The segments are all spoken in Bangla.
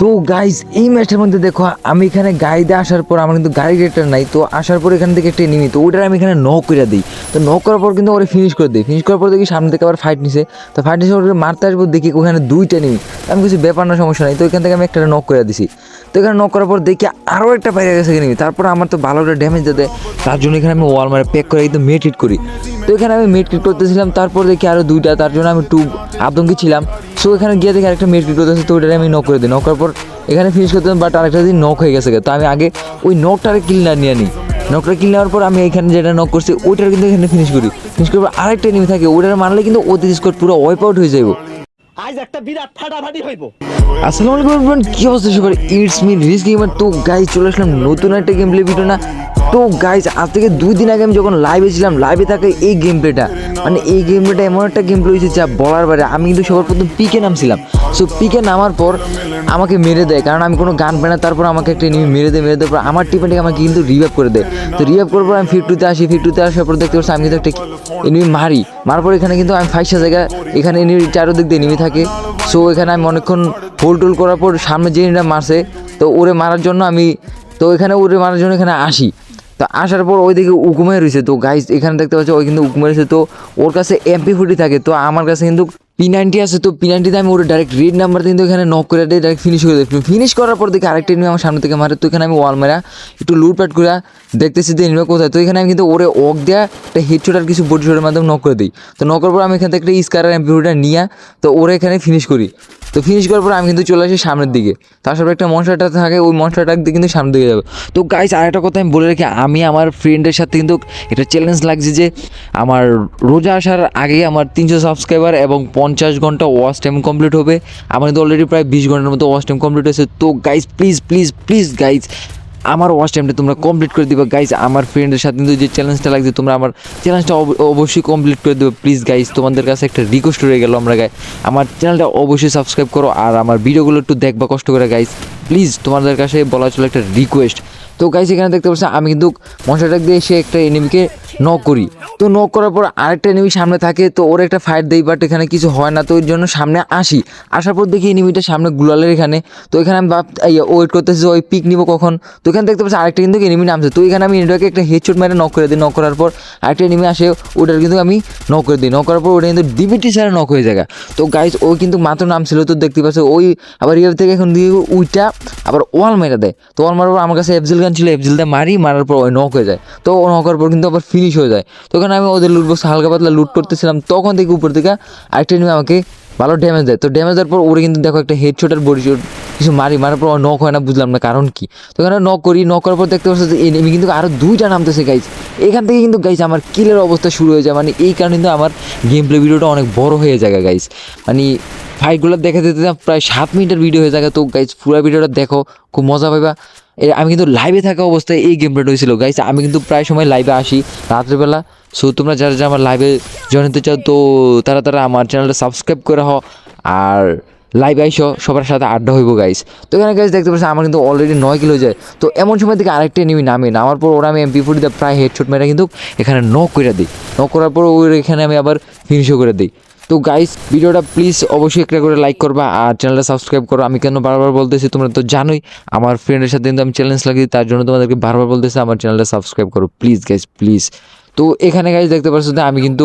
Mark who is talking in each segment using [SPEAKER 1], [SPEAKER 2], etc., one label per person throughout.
[SPEAKER 1] তো গাইজ এই ম্যাচটার মধ্যে দেখো, আমি এখানে গাড়িতে আসার পর আমার কিন্তু গাড়ি রেটার নাই, তো আসার পর এখান থেকে একটা নিমি তো ওইটার আমি এখানে নক করে দিই। তো নক করার পর কিন্তু ওরা ফিনিশ করে দিই। ফিনিশ করার পর দেখি সামনে থেকে আবার ফাইট নিছে। তো ফাইট নিছে ওটা মারতে আসব, দেখি ওখানে দুইটা নিমি আমি কিছু ব্যাপার না, সমস্যা নাই। তো এখান থেকে আমি একটা নক করে দিছি। তো এখানে নক করার পর দেখি আরও একটা বাইরে গেছে নিমি তারপর আমার তো ভালো একটা ড্যামেজ দিতে। তার জন্য এখানে আমি ওয়াল মারে প্যাক করে একদম মেট হিট করি। তো এখানে আমি মেট হিট করতেছিলাম, তারপর দেখি আরও দুইটা, তার জন্য আমি টু আতঙ্কি ছিলাম। সো এখানে গিয়ে দেখি আরেকটা মেট হিট করতেছে তো ওইটা আমি নক করে দিই। নক করার পর এখানে ফিনিশ করতে বাট আরেকটা দিন নক হয়ে গেছে, তো আমি আগে ওই নকটারে কিল না নিয়ে নিই। নকটা কিল নেওয়ার পর আমি এখানে যেটা নক করছি, ওইটার কিন্তু এখানে ফিনিশ করি। ফিনিশ করার পর আরেকটা এনিমি থাকে, ওইটার মারলে কিন্তু ওদের স্কোর পুরো ওয়াইপ আউট হয়ে যাব
[SPEAKER 2] আজ একটা বিরাট ফাটাফাটি হইব।
[SPEAKER 1] আসসালামু আলাইকুম কি অবস্থা? সবার ইটস মি রিস গেমার তো গাইজ চলে আসলাম নতুন একটা গেম প্লে ভিডিও না। তো গাইজ আজ থেকে দুই দিন আগে আমি যখন লাইভে ছিলাম লাইভে থাকে এই গেম প্লেটা মানে এই গেম প্লেটা এমন একটা গেম প্লে হয়েছে যা বলার বারে আমি কিন্তু সবার প্রথম পিকে নামছিলাম সো পিকে নামার পর আমাকে মেরে দেয়, কারণ আমি কোনো গান পাই না, তারপর আমাকে একটা নিয়ে মেরে দেয়, মেরে দেওয়ার পর আমার টিপেন্টে আমাকে কিন্তু রিভাইভ করে দেয়। তো রিভাইভ করার পর আমি ফিট টুতে আসি ফিট টুতে আসার পর দেখতে পাচ্ছি আমি কিন্তু একটা এনিমি মারি। মারার পর এখানে কিন্তু আমি ফাইসা জায়গা, এখানে এনিমি চারোদিক দিয়ে এনিমি থাকে। সো এখানে আমি অনেকক্ষণ হোল টোল করার পর সামনে যে এনিমিটা মারছে, তো ওরে মারার জন্য আমি, তো এখানে ওরে মারার জন্য এখানে আসি। তো আসার পর ওই দিকে উকুমে রয়েছে। তো গাইজ এখানে দেখতে পাচ্ছি, ওই কিন্তু উকুমে রয়েছে। তো ওর কাছে এমপি ফুটি থাকে। তো আমার কাছে কিন্তু পি নাইনটি আছে তো পি নাইনটিতে আমি ওর ডাইরেক্ট রেড নাম্বার কিন্তু এখানে নক করে দিয়ে ডাইরেক্ট ফিনিশ করে দিই ফিনিশ করার পর দেখি আরেকটা এনিমি আমার সামনে থেকে মারে, তো এখানে আমি ওয়াল মেরা, একটু লুটপাট করে দেখতেছি যে এনিমি কোথায়। তো এখানে আমি কিন্তু ওরে ওক দেওয়া একটা হেডশট আর কিছু বডি শটের মাধ্যমে নক করে দিই। তো নক করার পর আমি এখান থেকে একটা স্কার ফুটিটা নিয়ে, তো ওরে এখানে ফিনিশ করি। তো ফিনিশ করার পর আমি কিন্তু চলে আসি সামনের দিকে। তার সাথে একটা মনস্টারটা থাকে, ওই মনস্টারটা দিয়ে কিন্তু সামনের দিকে যাবে। তো গাইস আর একটা কথা আমি বলে রাখি, আমি আমার ফ্রেন্ডের সাথে কিন্তু এটা চ্যালেঞ্জ লাগছে যে, আমার রোজা আসার আগে আমার তিনশো সাবস্ক্রাইবার এবং পঞ্চাশ ঘণ্টা ওয়াচ টাইম কমপ্লিট হবে। আমার কিন্তু অলরেডি প্রায় বিশ ঘণ্টার মতো ওয়াচ টাইম কমপ্লিট হয়েছে। তো guys please please please guys আমার ওয়াচ টাইমটা তোমরা কমপ্লিট করে দিবা। গাইজ আমার ফ্রেন্ডের সাথে কিন্তু যে চ্যালেঞ্জটা লাগছে, তোমরা আমার চ্যালেঞ্জটা অবশ্যই কমপ্লিট করে দেবে। প্লিজ গাইজ তোমাদের কাছে একটা রিকোয়েস্ট রয়ে গেল আমরা গাই আমার চ্যানেলটা অবশ্যই সাবস্ক্রাইব করো আর আমার ভিডিওগুলো একটু দেখবা কষ্ট করে গাইজ প্লিজ তোমাদের কাছে বলা চলে একটা রিকোয়েস্ট তো গাইজ এখানে দেখতে পাচ্ছি আমি কিন্তু মশাটাক দিয়ে এসে একটা এনিমিকে নক করি। তো নক করার পর আরেকটা এনিমি সামনে থাকে, তো ওর একটা ফাইট দেই বাট এখানে কিছু হয় না, তো ওই জন্য সামনে আসি। আসার পর দেখি এনিমিটা সামনে গুলালের এখানে। তো এখানে আমি ভাব ওয়েট করতেছি ওই পিক নিব কখন। তো এখানে দেখতে পাচ্ছি আরেকটা কিন্তু এনিমি নামছে। তো এখানে আমি এটাকে একটা হেডশট মেরে নক করে দিই নক করার পর আরেকটা এনিমি আসে, ওটার কিন্তু আমি নক করে দিই। নক করার পর ওটা কিন্তু ডিবিটি ছাড়া নক হয়ে যায় তো গাইজ ও কিন্তু মাত্র নামছিল, তো দেখতে পাচ্ছি ওই আবার ইয়ে থেকে এখন দিয়ে উইটা আবার ওয়াল মেরে দেয়। তো ওয়াল মারার পর আমার কাছে এফজেল গান ছিল এফজেলটা মারি, মারার পর ওই নক হয়ে যায়। তো নক করার পর কিন্তু আবার ফিনিশ হয়ে যায়। তো ওখানে আমি ওদের লুট বক্স হালকা পাতলা লুট করতেছিলাম। তখন থেকে উপর থেকে আরেকটা এনিমি আমাকে ভালো ড্যামেজ দেয়। তো ড্যামেজ দেওয়ার পর ওরে কিন্তু দেখো একটা হেড আর বডি শট কিছু মারি। মারার পর নক হয় না, বুঝলাম না কারণ কি। তো এখানে নক করি নক করার পর দেখতে পাচ্ছি যে এনিমি কিন্তু আরও দুইটা নামতেছে গাইজ এখান থেকে কিন্তু গাইজ আমার কিলের অবস্থা শুরু হয়ে যায়। মানে এই কারণে কিন্তু আমার গেম প্লে ভিডিওটা অনেক বড় হয়ে যায় গাইজ মানে ফাইটগুলো দেখে দিতে প্রায় সাত মিনিটের ভিডিও হয়ে যায়। তো গাইজ পুরো ভিডিওটা দেখো, খুব মজা পাইবা। আমি কিন্তু লাইভে থাকা অবস্থায় এই গেম প্লেটা হয়েছিল গাইস আমি কিন্তু প্রায় সময় লাইভে আসি। রাত্রেবেলা সো তোমরা যারা যারা আমার লাইভে জয়েন হতে চাও, তো তারা তারা আমার চ্যানেলটা সাবস্ক্রাইব করে হও আর লাইভ আইসো, সবার সাথে আড্ডা হইব গাইস তো এখানে গাইস দেখতে পাচ্ছি আমার কিন্তু অলরেডি নয় কিলো যায় তো এমন সময় থেকে আরেকটা এনিমি নামে। নামার পর ওরা আমি এমপি ফুটিতে প্রায় হেডশট মেরে কিন্তু এখানে নক করে দিই। নক করার পর ওর এখানে আমি আবার ফিনিশও করে দিই। তো গাইস ভিডিওটা প্লিজ অবশ্যই একটা করে লাইক করবা আর চ্যানেলটা সাবস্ক্রাইব করো। আমি কেন বারবার বলতেছি, তোমরা তো জানোই, আমার ফ্রেন্ডের সাথে কিন্তু আমি চ্যালেঞ্জ লাগিয়ে তার জন্য তোমাদেরকে বারবার বলতেছি, আমার চ্যানেলটা সাবস্ক্রাইব করো। প্লিজ গাইস প্লিজ তো এখানে গাইজ দেখতে পাচ্ছ যে আমি কিন্তু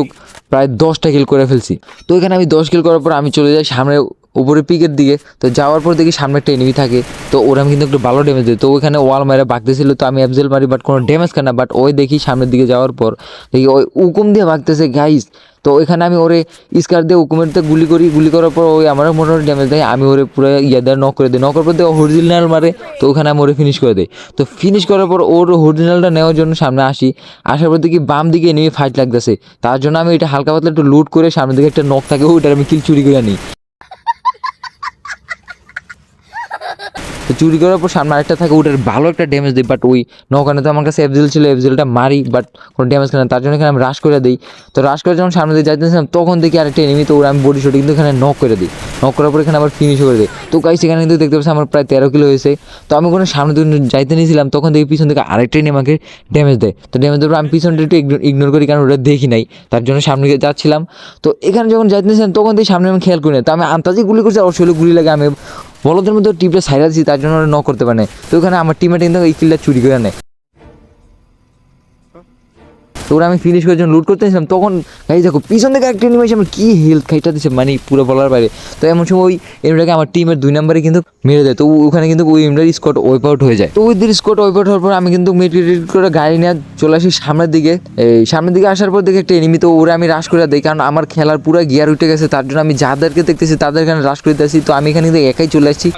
[SPEAKER 1] প্রায় দশটা কিল করে ফেলছি। তো এখানে আমি দশ কিল করার পর আমি চলে যাই সামনে উপরে পিকের দিকে, তো যাওয়ার পর দেখি সামনে একটা এনিমি থাকে, তো ওরা আমি কিন্তু একটু ভালো ড্যামেজ দেয়। তো ওইখানে ওয়াল মারে বাগতেছিল তো আমি অ্যাবজেল মারি বাট কোনো ড্যামেজ খায় না বাট ওই দেখি সামনের দিকে যাওয়ার পর, দেখি ওই উকুম দিয়ে ভাগতেছে গাইস তো ওইখানে আমি ওরে স্কার দিয়ে উকুমেরতে গুলি করি, গুলি করার পর ওই আমারও মোটামুটি ড্যামেজ দেয়, আমি ওরে পুরো ইয়ে দেয় নক করে দিই। নক করার পর দিয়ে হরিজিনাল মারে, তো ওখানে আমি ওরে ফিনিশ করে দিই। তো ফিনিশ করার পর ওর হরিজিনালটা নেওয়ার জন্য সামনে আসি, আসার পর দেখি বাম দিকে এনিমি ফাইট লাগতেছে। তার জন্য আমি এটা হালকা পাতলা একটু লুট করে সামনের দিকে একটা নক থাকে, ওইটার আমি কিল চুরি করে নিই তো চুরি করার পর সামনে আরেকটা থাকে, ওটার ভালো একটা ড্যামেজ দিই বাট ওই নৌকানে তো আমার কাছে এফজেল ছিল এফজেলটা মারি বাট কোনো ড্যামেজ করে তার জন্য এখানে আমি রাশ করে দিই। তো রাশ করে যখন সামনে দিয়ে যাইতেছিলাম, তখন দেখি আরেকটা এনিমি তো ওরা আমি বডি শট কিন্তু এখানে নক করে দিই। নক করার পর এখানে আবার ফিনিশ করে দিই। তো গাইস এখানে কিন্তু দেখতে পাচ্ছি আমার প্রায় তেরো কিলো হয়েছে। তো আমি কোনো সামনে দিকে যাইতে নিয়েছিলাম, তখন দেখি পিছন থেকে আরেকটা এনিমি আমাকে ড্যামেজ দেয়। তো ড্যামেজ দেওয়ার আমি পিছনটা একটু ইগনোর করি, কারণ ওটা দেখি নাই। তার জন্য সামনে যাচ্ছিলাম। তো এখানে যখন যাইতে নিয়েছিলাম তখন দেখি সামনে আমি খেয়াল করি না তো আমি আন্তাজি গুলি করছি অবশ্যই গুলি লাগে, আমি বলদের মধ্যে টিপটা সাইরা তার জন্য নক করতে পারে না। তো ওখানে আমার টিমেটা কিন্তু এই কিলটা চুরি করে নেয় তো ওরা আমি ফিনিশ করে জন্য লুট করতে এসেছিলাম, তখন গাই দেখো, পিছন থেকে একটা নিমেষ আমার কি হেলথ খাইটা দিচ্ছে মানে পুরো বলার বাইরে। তো এমন সময় ওই এমটাকে আমার টিমের দুই নম্বরে কিন্তু মেরে দেয়। তো ওখানে কিন্তু ওই এমটার স্কট ওয়াইপ আউট হয়ে যায়। তো ওই দিন স্কট ওয়াইপ আউট হওয়ার পর আমি কিন্তু মেট করে গাড়ি নিয়ে চলে আসি সামনের দিকে। এই সামনের দিকে আসার পর দেখে একটা এনিমি তো ওরা আমি রাশ করে দিই, কারণ আমার খেলার পুরো গিয়ার উঠে গেছে, তার জন্য আমি যাদেরকে দেখতেছি, তাদের এখানে রাশ করে দিতেছি। তো আমি এখানে একাই চলে আসছি।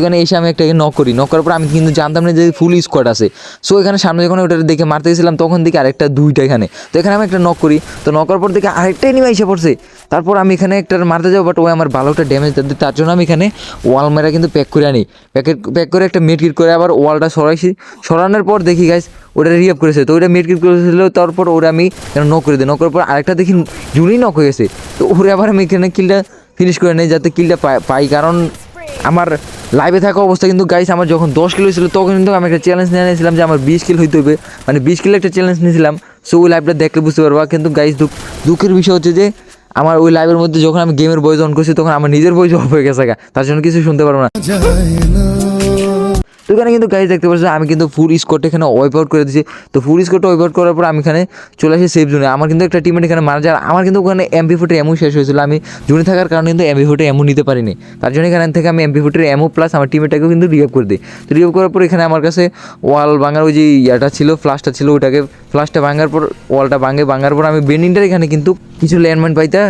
[SPEAKER 1] এখানে এসে আমি একটা নক করি। নক করার পর আমি কিন্তু জানতাম না যে ফুল স্কোয়াড আছে। সো এখানে সামনে যখন ওটা দেখে মারতে গেছিলাম তখন দেখি আরেকটা, দুইটা এখানে। তো এখানে আমি একটা নক করি। তো নক করার পর দেখে আরেকটা এনিমে এসে পড়ছে। তারপর আমি এখানে একটা মারতে যাব বাট ওই আমার ভালো একটা ড্যামেজ দেয় তার জন্য আমি এখানে ওয়াল মেরা কিন্তু প্যাক করে আনি। প্যাকেট প্যাক করে একটা মেট করে আবার ওয়ালটা সরাইছি। সরানোর পর দেখি গাইস ওটা রিয়াপ করেছে। তো ওটা মেট করেছিল, তারপর ওরা আমি নক করে দিই। নক করার পর আরেকটা দেখি জুড়েই নক হয়ে গেছে। তো ওরে আবার আমি এখানে কিলটা ফিনিশ করে নেই, যাতে কিলটা পাই। কারণ আমার লাইভে থাকা অবস্থা কিন্তু গাইস আমার যখন দশ কিলো ছিল তখন কিন্তু আমি একটা চ্যালেঞ্জ নিয়ে নিয়েছিলাম যে আমার বিশ কিলো হইতে হবে। মানে বিশ কিলো একটা চ্যালেঞ্জ নিয়েছিলাম। সো ওই লাইভটা দেখলে বুঝতে পারবা। কিন্তু গাইস দুঃখ, দুঃখের বিষয় হচ্ছে যে, আমার ওই লাইভের মধ্যে যখন আমি গেমের বয়স অন করছি, তখন আমার নিজের বয়স অফ হয়ে গেছে তার জন্য কিছু শুনতে পারব না। তো এখানে কিন্তু গাইজ দেখতে পাচ্ছ আমি কিন্তু ফুল স্কোরটা এখানে ওয়াইপ আউট করে দিয়েছি। তো ফুল স্কোরটা ওয়াইপ আউট করার পর আমি এখানে চলে আসি সেফ জোনে আমার কিন্তু একটা টিমের এখানে মারা যায়। আমার কিন্তু ওখানে এমপি ফুটের এমও শেষ হয়েছিল। আমি জোনে থাকার কারণে কিন্তু এমপি ফুটে এমও নিতে পারিনি। তার জন্য এখান থেকে আমি এমপি ফুটের এমও প্লাস আমার টিমেটাকেও কিন্তু রিভাইভ করে দিই। তো রিভাইভ করার পর এখানে আমার কাছে ওয়াল ভাঙার ওই যে ইয়াটা ছিল ফ্লাশটা ছিল, ওটাকে ফ্লাশটা ভাঙার পর ওয়ালটা ভাঙে, ভাঙার পর আমি বেন্ডিংটার এখানে কিন্তু কিছু ল্যান্ডমাইন পাইতা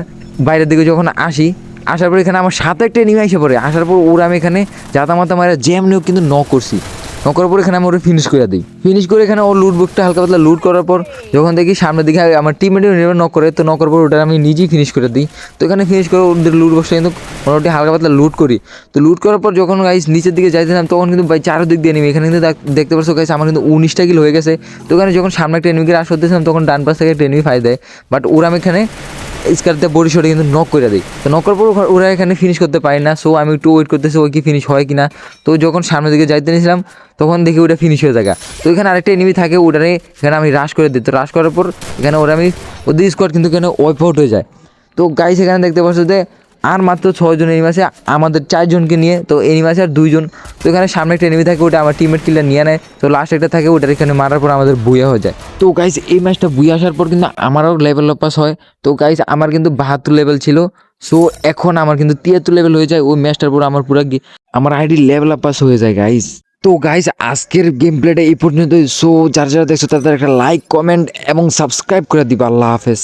[SPEAKER 1] বাইরের দিকে যখন আসি আসার পর এখানে আমার সাথে একটা এনিমে এসে পড়ে। আসার পর ওরা আমি এখানে জাতা মাতা মারা জ্যাম নিয়েও কিন্তু ন করছি। ন করার পর এখানে আমি ওরা ফিনিশ করে দিই। ফিনিশ করে এখানে ওর লুট বুকটা হালকা পাতলা লুট করার পর যখন দেখি সামনের দিকে আমার টিমমেটও নক করে, তো নক করার পর ওটা আমি নিজেই ফিনিশ করে দিই। তো এখানে ফিনিশ করে ওদের লুট বক্সটা কিন্তু মোটামুটি হালকা পাতলা লুট করি। তো লুট করার পর যখন গাইস নিচের দিকে যাইতেছিলাম, তখন কিন্তু ভাই চারদিক দিয়ে নিবি এখানে কিন্তু দেখতে পাচ্ছ গাইস আমার কিন্তু উনিশটা কিল হয়ে গেছে। তো এখানে যখন সামনে একটা এনিমিকে রাশ করতেছিলাম, তখন ডান পাশ থেকে একটা এনিমি ফাই দেয়। বাট ওরা আমি এখানে স্কারতে বডি শটে কিন্তু নক করে দিই তো নক করার পর ওরা- এখানে ফিনিশ করতে পারে না সো আমি একটু ওয়েট করতেছি ওই কি ফিনিশ হয় কিনা। তো যখন সামনের দিকে যাইতে নিয়েছিলাম তখন দেখি ওটা ফিনিশ হয়ে থাকে। তো এখানে আরেকটা এনিমি থাকে, ওটারে এখানে আমি রাশ করে দিই। তো রাশ করার পর এখানে ওরা আমি ওদের স্কোয়াড কিন্তু এখানে ওয়াইপ আউট হয়ে যায়। তো গাইস এখানে দেখতে পাচ্ছ যে আর মাত্র ছয়জন এনিমি আছে আমাদের চারজনকে নিয়ে, তো এনিমি আছে আর দুইজন তো এখানে সামনে একটা এনিমি থাকে, ওটা আমার টিমের কিলার নিয়ে নেয়। তো লাস্ট একটা থাকে, ওটার এখানে মারার পর আমাদের বুয়া হয়ে যায়। তো গাইস এই ম্যাচটা বুয়ে আসার পর কিন্তু আমারও লেভেল পাস হয়। তো গাইস আমার কিন্তু বাহাত্তর লেভেল ছিল। সো এখন আমার কিন্তু তিয়াত্তর লেভেল হয়ে যায়। ওই ম্যাচটার পর আমার পুরো আমার আইডি লেভেল আপ পাস হয়ে যায় গাইস তো গাইস আজকের গেম প্লেটা এই পর্যন্তই। সো যারা যারা দেখছ, তাদের একটা লাইক কমেন্ট এবং সাবস্ক্রাইব করে দিবা। আল্লাহ হাফেজ।